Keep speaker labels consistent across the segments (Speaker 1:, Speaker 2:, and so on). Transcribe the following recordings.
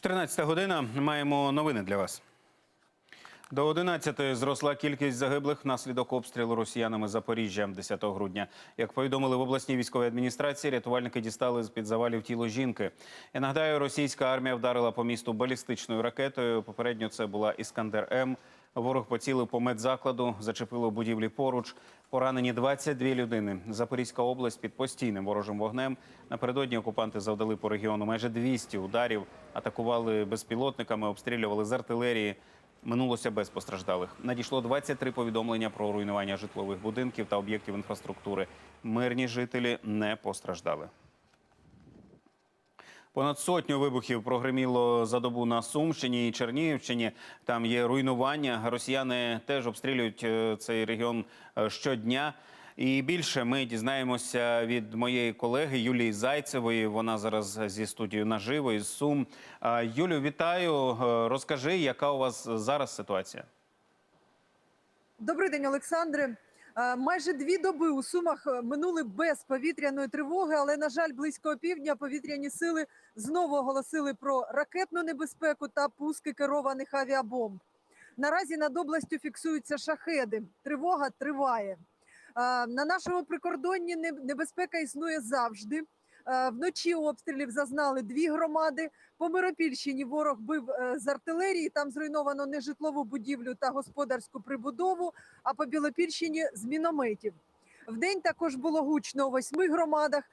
Speaker 1: 14 година. Маємо новини для вас. До 11 зросла кількість загиблих внаслідок обстрілу росіянами Запоріжжя 10 грудня. Як повідомили в обласній військовій адміністрації, рятувальники дістали з під завалів тіло жінки. Я нагадаю, російська армія вдарила по місту балістичною ракетою. Попередньо це була Іскандер М. Ворог поцілив по медзакладу, зачепило будівлі поруч. Поранені 22 людини. Запорізька область під постійним ворожим вогнем. Напередодні окупанти завдали по регіону майже 200 ударів, атакували безпілотниками, обстрілювали з артилерії. Минулося без постраждалих. Надійшло 23 повідомлення про руйнування житлових будинків та об'єктів інфраструктури. Мирні жителі не постраждали. Понад сотню вибухів прогреміло за добу на Сумщині і Чернігівщині. Там є руйнування. Росіяни теж обстрілюють е, цей регіон е, щодня. І більше ми дізнаємося від моєї колеги Юлії Зайцевої. Вона зараз зі студією наживо із Сум. Юлю, вітаю. Е, Розкажи, яка у вас зараз ситуація?
Speaker 2: Добрий день, Олександре. Е, Майже дві доби у Сумах е, минули без повітряної тривоги, але на жаль, близько півдня повітряні сили знову оголосили про ракетну небезпеку та пуски керованих авіабомб. Наразі над областю фіксуються шахеди. Тривога триває. На нашому прикордонні небезпека існує завжди. Вночі обстрілів зазнали дві громади. По Миропільщині ворог бив е, з артилерії. Там зруйновано нежитлову будівлю та господарську прибудову. А по Білопільщині з мінометів. Вдень також було гучно у восьми громадах.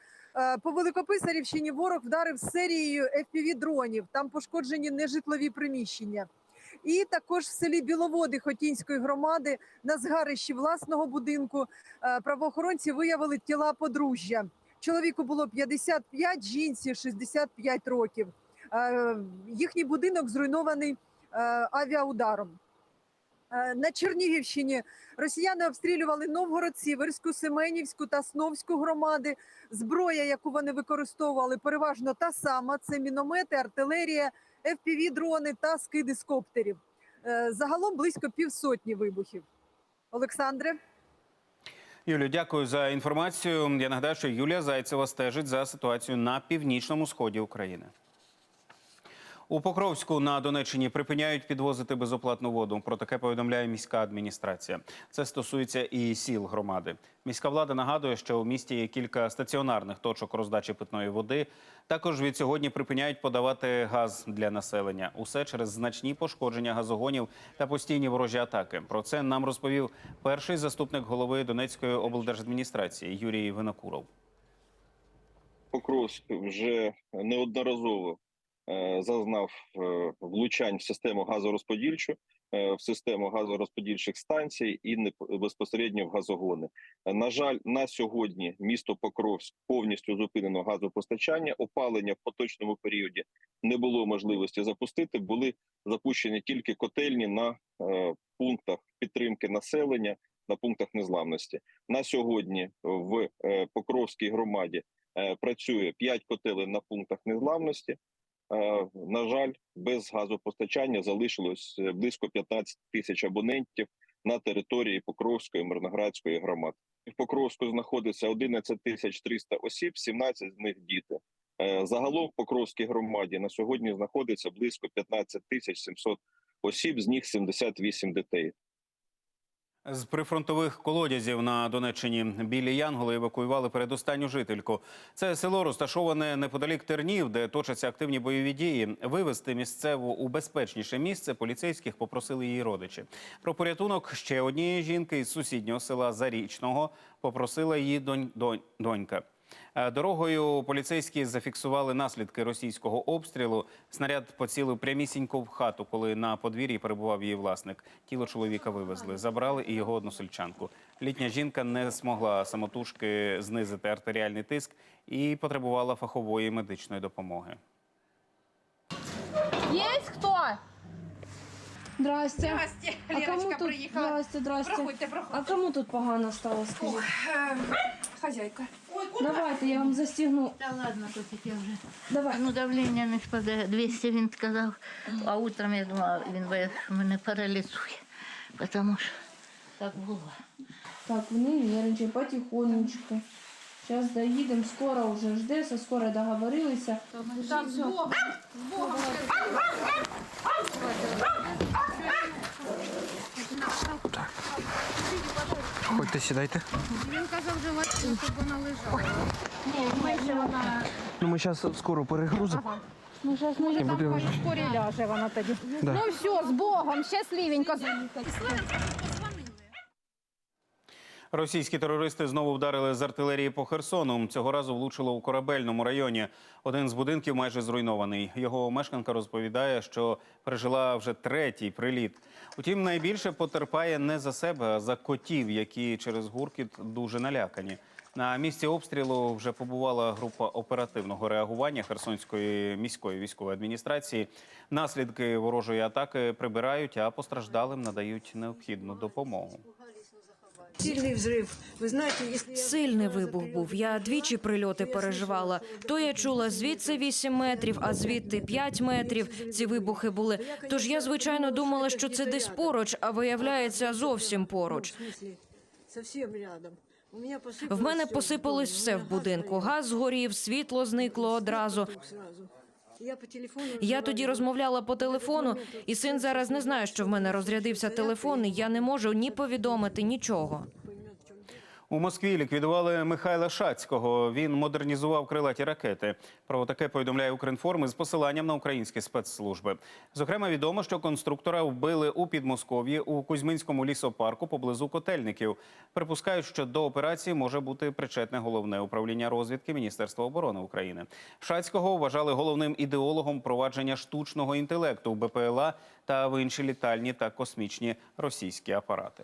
Speaker 2: По Великописарівщині ворог вдарив серією fpv дронів. Там пошкоджені нежитлові приміщення. І також в селі Біловоди Хотінської громади на згарищі власного будинку е, правоохоронці виявили тіла подружжя. Чоловіку було 55, жінці 65 років. Е, Їхній будинок зруйнований е, авіаударом. На Чернігівщині росіяни обстрілювали Новгород, Сіверську, Семенівську та Сновську громади. Зброя, яку вони використовували, переважно та сама: це міномети, артилерія, fpv дрони та скиди з коптерів. Е, Загалом близько півсотні вибухів. Олександре.
Speaker 1: Юлю, дякую за інформацію. Я нагадаю, що Юлія Зайцева стежить за ситуацією на північному сході України. У Покровську на Донеччині припиняють підвозити безоплатну воду. Про таке повідомляє міська адміністрація. Це стосується і сіл громади. Міська влада нагадує, що у місті є кілька стаціонарних точок роздачі питної води. Також від сьогодні припиняють подавати газ для населення. Усе через значні пошкодження газогонів та постійні ворожі атаки. Про це нам розповів перший заступник голови Донецької облдержадміністрації Юрій Винокуров.
Speaker 3: Покровськ вже неодноразово зазнав е, влучань в систему газорозподільчу, е, в систему газорозподільчих станцій і не безпосередньо в газогони. Е, На жаль, на сьогодні місто Покровськ повністю зупинено газопостачання. Опалення в поточному періоді не було можливості запустити. Були запущені тільки котельні на е, пунктах підтримки населення, на пунктах незламності. На сьогодні в е, Покровській громаді е, працює 5 котелень на пунктах незламності. Е, На жаль, без газопостачання залишилось е, близько 15 тисяч абонентів на території Покровської Мирноградської громад. В Покровську знаходиться 11 тисяч 300 осіб, 17 з них діти. Е, Загалом в Покровській громаді на сьогодні знаходиться близько 15 тисяч 700 осіб, з них 78 дітей.
Speaker 1: З прифронтових колодязів на Донеччині білі Янголи евакуювали передостанню жительку. Це село розташоване неподалік Тернів, де точаться активні бойові дії. Вивезти місцеву у безпечніше місце поліцейських попросили її родичі. Про порятунок ще однієї жінки із сусіднього села Зарічного попросила її донь, донь, донька. Е, Дорогою поліцейські зафіксували наслідки російського обстрілу. Снаряд поцілив прямісінько в хату, коли на подвір'ї перебував її власник. Тіло чоловіка вивезли, забрали і його односельчанку. Літня жінка не змогла самотужки знизити артеріальний тиск і потребувала фахової медичної допомоги.
Speaker 4: Есть кто?
Speaker 5: Здрасте.
Speaker 4: Здрасте,
Speaker 5: А
Speaker 4: Леночка
Speaker 5: кому тут
Speaker 4: приїхала.
Speaker 5: здрасте, здрасте.
Speaker 4: Проходьте,
Speaker 5: А кому тут погано стало, скажіть?
Speaker 4: Ем, Хазяйка.
Speaker 5: Давайте я вам застігну.
Speaker 6: Та ладно, то таке вже.
Speaker 5: Давай.
Speaker 6: Ну, давлення не спаде. 200 він сказав. А утром я думала, він боїться, що мене паралізує. Тому що так було.
Speaker 5: Так, вони нервничають потихонечку.
Speaker 7: Зараз доїдемо, скоро вже жде, со скоро договорилися.
Speaker 8: Так, з Богом. З Богом.
Speaker 9: Ходьте, сідайте.
Speaker 8: Він казав желати, щоб вона лежала.
Speaker 9: Ну ми зараз скоро перегрузимо.
Speaker 8: Ну, зараз може там
Speaker 9: будемо-
Speaker 8: в шкурі ляже вона тоді.
Speaker 9: Да.
Speaker 8: Ну все, з Богом, щасливенько.
Speaker 1: Російські терористи знову вдарили з артилерії по Херсону. Цього разу влучило у корабельному районі. Один з будинків майже зруйнований. Його мешканка розповідає, що пережила вже третій приліт. Утім, найбільше потерпає не за себе, а за котів, які через гуркіт дуже налякані. На місці обстрілу вже побувала група оперативного реагування Херсонської міської військової адміністрації. Наслідки ворожої атаки прибирають, а постраждалим надають необхідну допомогу.
Speaker 4: Сильний взрив. Ви знаєте, якщо я
Speaker 10: Сильний вибух був. Я двічі прильоти переживала. То я чула звідси 8 метрів, а звідти 5 метрів. Ці вибухи були. Тож я звичайно думала, що це десь поруч, а виявляється зовсім поруч.
Speaker 4: В рядом. У мене
Speaker 10: В мене посипалось все в будинку. Газ згорів, світло зникло одразу.
Speaker 4: Я
Speaker 10: тоді розмовляла по телефону, і син зараз не знає, що в мене розрядився телефон, і я не можу ні повідомити нічого.
Speaker 1: У Москві ліквідували Михайла Шацького. Він модернізував крилаті ракети. Про таке повідомляє Укрінформ із посиланням на українські спецслужби. Зокрема, відомо, що конструктора вбили у Підмосков'ї у Кузьминському лісопарку поблизу котельників. Припускають, що до операції може бути причетне головне управління розвідки Міністерства оборони України. Шацького вважали головним ідеологом провадження штучного інтелекту БПЛА та в інші літальні та космічні російські апарати.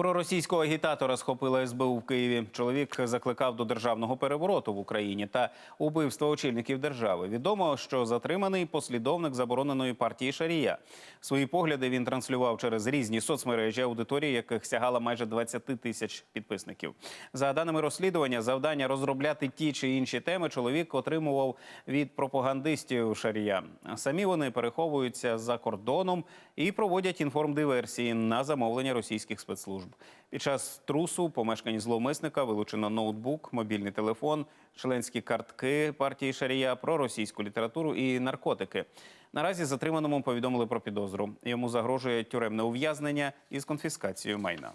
Speaker 1: Про російського агітатора схопила СБУ в Києві. Чоловік закликав до державного перевороту в Україні та убивства очільників держави. Відомо, що затриманий послідовник забороненої партії Шарія. Свої погляди він транслював через різні соцмережі, аудиторії яких сягала майже 20 тисяч підписників. За даними розслідування, завдання розробляти ті чи інші теми чоловік отримував від пропагандистів Шарія. Самі вони переховуються за кордоном і проводять інформдиверсії на замовлення російських спецслужб. Під час трусу помешкань зловмисника вилучено ноутбук, мобільний телефон, членські картки партії Шарія, проросійську літературу і наркотики. Наразі затриманому повідомили про підозру. Йому загрожує тюремне ув'язнення із конфіскацією майна.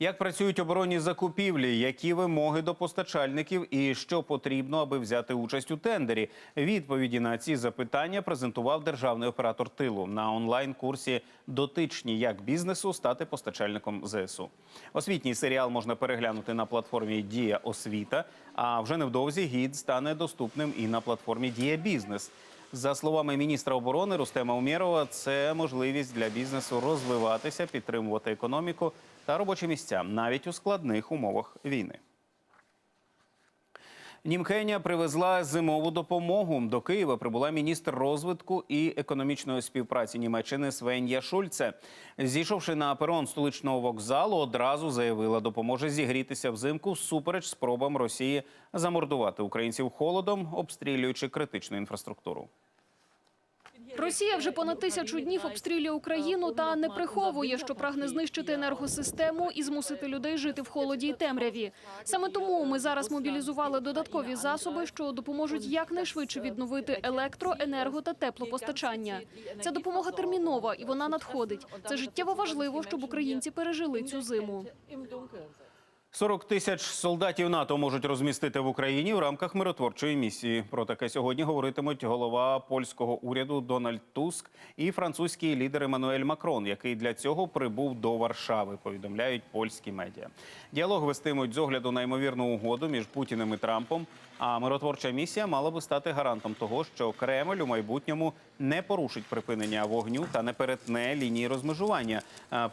Speaker 1: Як працюють оборонні закупівлі, які вимоги до постачальників і що потрібно, аби взяти участь у тендері? Відповіді на ці запитання презентував державний оператор тилу на онлайн-курсі Дотичні як бізнесу стати постачальником ЗСУ. Освітній серіал можна переглянути на платформі Дія Освіта. А вже невдовзі гід стане доступним і на платформі Дія Бізнес. За словами міністра оборони Рустема Умєрова, це можливість для бізнесу розвиватися, підтримувати економіку та робочі місця навіть у складних умовах війни. Німкеня привезла зимову допомогу. До Києва прибула міністр розвитку і економічної співпраці Німеччини Свен'я Шульце. Зійшовши на перон столичного вокзалу, одразу заявила, допоможе зігрітися взимку всупереч спробам Росії замордувати українців холодом, обстрілюючи критичну інфраструктуру.
Speaker 11: Росія вже понад тисячу днів обстрілює Україну та не приховує, що прагне знищити енергосистему і змусити людей жити в холоді і темряві. Саме тому ми зараз мобілізували додаткові засоби, що допоможуть якнайшвидше відновити електро, енерго та теплопостачання. Ця допомога термінова і вона надходить. Це життєво важливо, щоб українці пережили цю зиму.
Speaker 1: 40 тисяч солдатів НАТО можуть розмістити в Україні в рамках миротворчої місії. Про таке сьогодні говоритимуть голова польського уряду Дональд Туск і французький лідер Еммануель Макрон, який для цього прибув до Варшави. Повідомляють польські медіа. Діалог вестимуть з огляду на ймовірну угоду між Путіним і Трампом. А миротворча місія мала би стати гарантом того, що Кремль у майбутньому не порушить припинення вогню та не перетне лінії розмежування,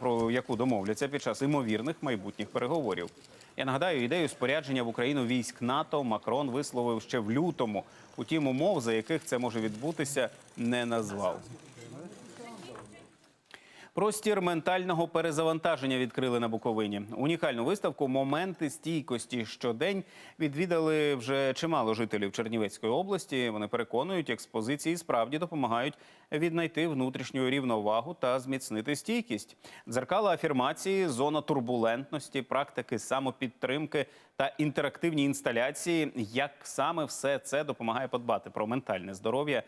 Speaker 1: про яку домовляться під час імовірних майбутніх переговорів. Я нагадаю, ідею спорядження в Україну військ НАТО Макрон висловив ще в лютому. Утім, умов, за яких це може відбутися, не назвав. Простір ментального перезавантаження відкрили на Буковині. Унікальну виставку Моменти стійкості щодень відвідали вже чимало жителів Чернівецької області. Вони переконують, експозиції справді допомагають віднайти внутрішню рівновагу та зміцнити стійкість. Дзеркала афірмації, зона турбулентності, практики самопідтримки та інтерактивні інсталяції. Як саме все це допомагає подбати про ментальне здоров'я,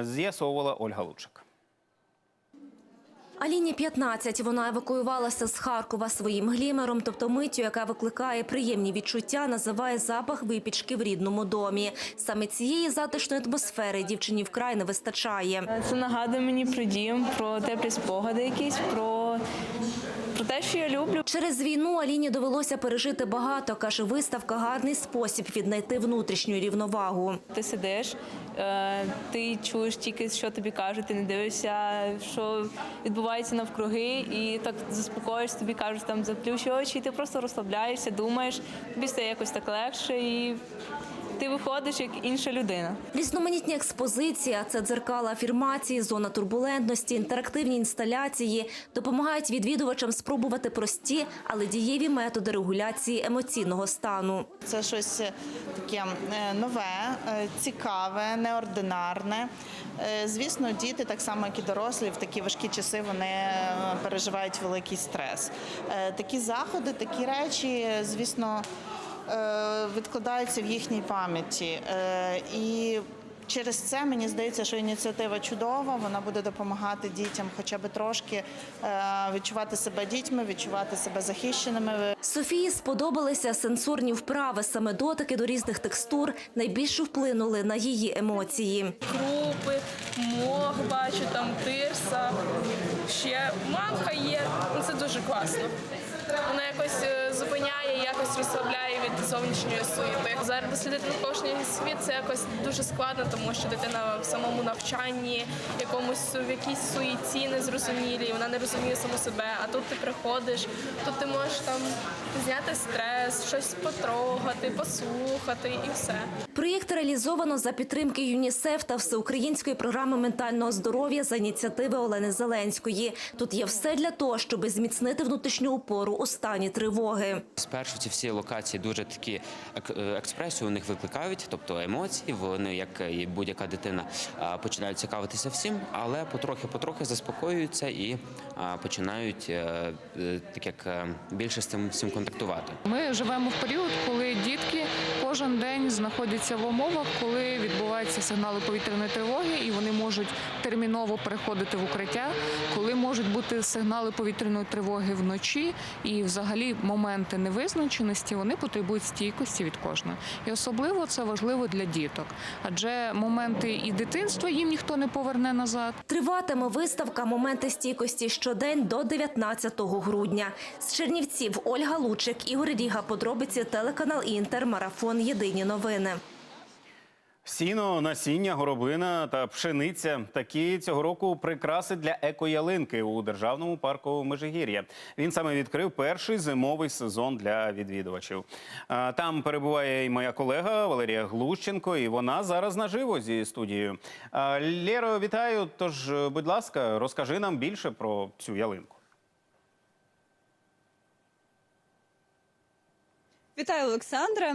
Speaker 1: з'ясовувала Ольга Лучик.
Speaker 10: Аліні 15. Вона евакуювалася з Харкова своїм глімером, тобто миттю, яка викликає приємні відчуття, називає запах випічки в рідному домі. Саме цієї затишної атмосфери дівчині вкрай не вистачає.
Speaker 7: Це нагадує мені про дім, про теплі спогади якісь, про, те, що я люблю.
Speaker 10: Через війну Аліні довелося пережити багато. каже, виставка гарний спосіб віднайти внутрішню рівновагу.
Speaker 7: Ти сидиш, е, ти чуєш тільки, що тобі кажуть, ти не дивишся, що відбувається навкруги, і так заспокоїшся, тобі кажуть, там заплющи очі, і ти просто розслабляєшся, думаєш, тобі стає якось так легше, і ти виходиш як інша людина.
Speaker 10: Різноманітні експозиції, це дзеркала афірмації, зона турбулентності, інтерактивні інсталяції допомагають відвідувачам спробувати прості, але дієві методи регуляції емоційного стану.
Speaker 12: Це щось таке е, нове, е, цікаве, неординарне. Е, Звісно, діти, так само як і дорослі, в такі важкі часи вони е, переживають великий стрес. Е, Такі заходи, такі речі, звісно, е, відкладаються в їхній пам'яті. Е, І через це мені здається, що ініціатива чудова. Вона буде допомагати дітям, хоча б трошки е, відчувати себе дітьми, відчувати себе захищеними.
Speaker 10: Софії сподобалися сенсорні вправи, саме дотики до різних текстур найбільше вплинули на її емоції.
Speaker 7: Крупи, мох, бачу, там тирса, ще манка є. Ну, Це дуже класно. Вона якось е, зупиняє, якось розслабляє від зовнішньої суєти. Зараз дослідити навколишній світ це якось дуже складно, тому що дитина в самому навчанні, якомусь в якійсь суєті незрозумілій, вона не розуміє саму себе. А тут ти приходиш, тут ти можеш там зняти стрес, щось потрогати, послухати і все.
Speaker 10: Проєкт реалізовано за підтримки ЮНІСЕФ та всеукраїнської програми ментального здоров'я за ініціативи Олени Зеленської. Тут є все для того, щоб зміцнити внутрішню опору у стані тривоги.
Speaker 13: Спершу ці всі локації дуже такі ек- експресію у них викликають, тобто емоції. Вони, як і будь-яка дитина, починають цікавитися всім, але потрохи-потрохи заспокоюються і починають е, е, так як е, більше з цим всім контактувати.
Speaker 7: Ми живемо в період, коли дітки кожен день знаходяться в умовах, коли відбуваються сигнали повітряної тривоги, і вони можуть терміново переходити в укриття, коли можуть бути сигнали повітряної тривоги вночі, і взагалі моменти невизначеності вони потребують стійкості від кожного. І особливо це важливо для діток, адже моменти і дитинства їм ніхто не поверне назад.
Speaker 10: Триватиме виставка «Моменти стійкості щодень» до 19 грудня. З Чернівців Ольга Лучик, Ігор Ріга. Подробиці телеканал Інтер. Марафон. Єдині новини.
Speaker 1: Сіно, насіння, горобина та пшениця – такі цього року прикраси для екоялинки у державному парку Межигір'я. Він саме відкрив перший зимовий сезон для відвідувачів. Там перебуває і моя колега Валерія Глущенко, і вона зараз наживо зі студією. Лєро, вітаю. Тож, будь ласка, розкажи нам більше про цю ялинку.
Speaker 14: Вітаю, Олександре.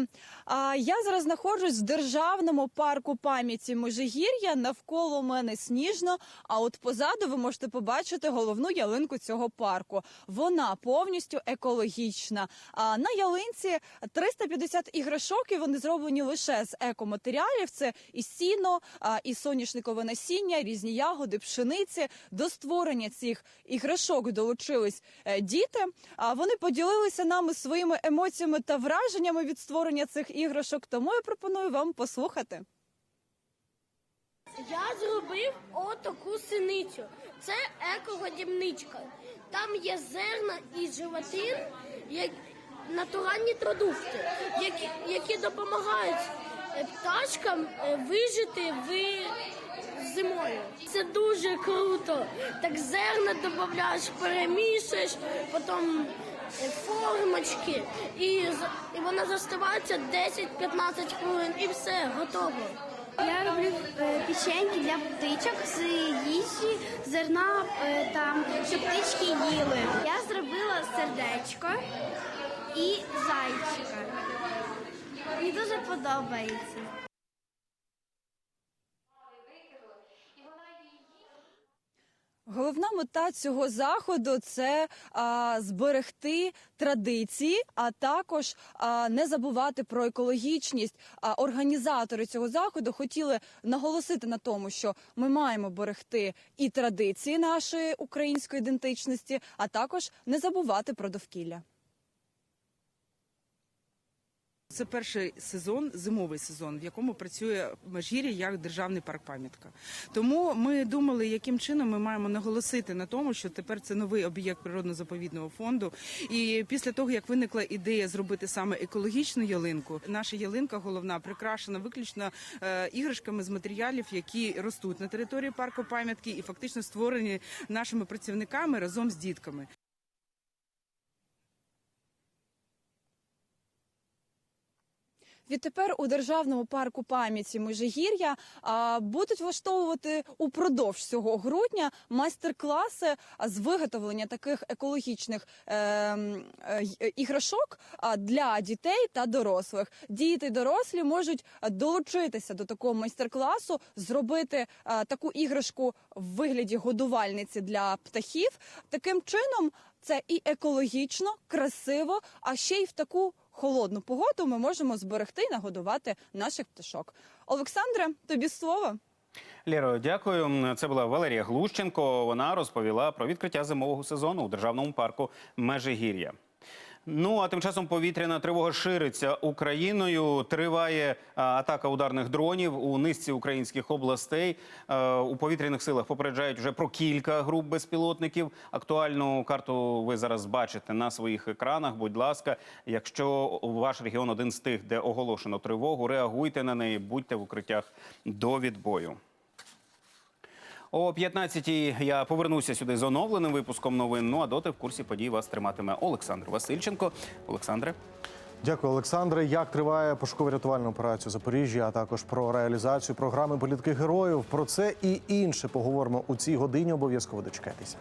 Speaker 14: Я зараз знаходжусь в державному парку пам'яті Межигір'я. Навколо мене сніжно. А от позаду ви можете побачити головну ялинку цього парку. Вона повністю екологічна. А на ялинці 350 іграшок, і вони зроблені лише з екоматеріалів. Це і сіно, і соняшникове насіння, різні ягоди, пшениці. До створення цих іграшок долучились е, діти. А вони поділилися нами своїми емоціями та враженнями від створення цих іграшок. Тому я пропоную вам послухати.
Speaker 15: Я зробив отаку синицю. Це екогодівничка. Там є зерна і животин, як натуральні продукти, які, які допомагають е, пташкам е, вижити в зимою. Це дуже круто. Так зерна додаєш, перемішуєш, потім формочки, і, і вона застивається 10-15 хвилин, і все, готово. Я роблю е, печеньки для птичок з їжі, зерна е, там, щоб птички їли. Я зробила сердечко і зайчика. Мені дуже подобається.
Speaker 14: Головна мета цього заходу це а, зберегти традиції, а також а, не забувати про екологічність. А організатори цього заходу хотіли наголосити на тому, що ми маємо берегти і традиції нашої української ідентичності, а також не забувати про довкілля.
Speaker 16: Це перший сезон, зимовий сезон, в якому працює Межгір'я як державний парк пам'ятка. Тому ми думали, яким чином ми маємо наголосити на тому, що тепер це новий об'єкт природно-заповідного фонду. І після того, як виникла ідея зробити саме екологічну ялинку, наша ялинка головна прикрашена виключно е, іграшками з матеріалів, які ростуть на території парку пам'ятки, і фактично створені нашими працівниками разом з дітками.
Speaker 14: Відтепер у державному парку пам'яті Межигір'я будуть влаштовувати упродовж цього грудня майстер-класи з виготовлення таких екологічних е, м, е, й- іграшок для дітей та дорослих. Діти й дорослі можуть долучитися до такого майстер-класу, зробити таку іграшку в вигляді годувальниці для птахів. Таким чином це і екологічно, красиво, а ще й в таку холодну погоду ми можемо зберегти і нагодувати наших пташок. Олександре, тобі слово.
Speaker 1: Ліро, дякую. Це була Валерія Глущенко. Вона розповіла про відкриття зимового сезону у державному парку Межигір'я. Ну а тим часом повітряна тривога шириться Україною. Триває атака ударних дронів у низці українських областей. Е, у повітряних силах попереджають вже про кілька груп безпілотників. Актуальну карту ви зараз бачите на своїх екранах. Будь ласка, якщо ваш регіон один з тих, де оголошено тривогу, реагуйте на неї, будьте в укриттях до відбою. О 15-й я повернуся сюди з оновленим випуском новин. Ну а доти в курсі подій вас триматиме Олександр Васильченко. Олександре.
Speaker 17: Дякую, Олександре. Як триває пошуково-рятувальна операція Запоріжжя, а також про реалізацію програми політки героїв. Про це і інше поговоримо у цій годині. Обов'язково дочекайтеся.